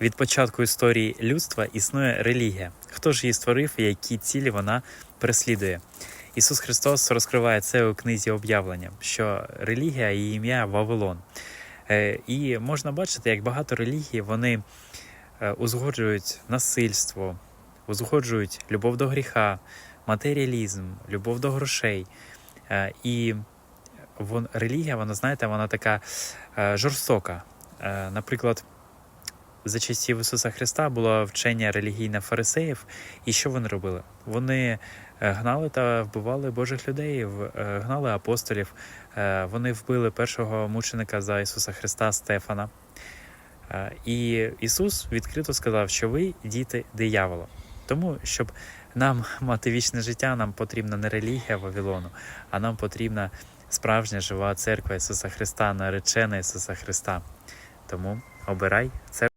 Від початку історії людства існує релігія. Хто ж її створив і які цілі вона переслідує? Ісус Христос розкриває це у книзі об'явлення, що релігія її ім'я Вавилон. Е, І можна бачити, як багато релігій вони е, узгоджують насильство, узгоджують любов до гріха, матеріалізм, любов до грошей. Е, І релігія, вона, знаєте, вона така жорстока. Наприклад, за часів Ісуса Христа було вчення релігійне фарисеїв, і що вони робили? Вони е, гнали та вбивали Божих людей, е, гнали апостолів. Е, Вони вбили першого мученика за Ісуса Христа Стефана. І Ісус відкрито сказав, що ви діти диявола. Тому, щоб нам мати вічне життя, нам потрібна не релігія Вавилону, а нам потрібна справжня жива церква Ісуса Христа, наречена Ісуса Христа. Тому обирай це.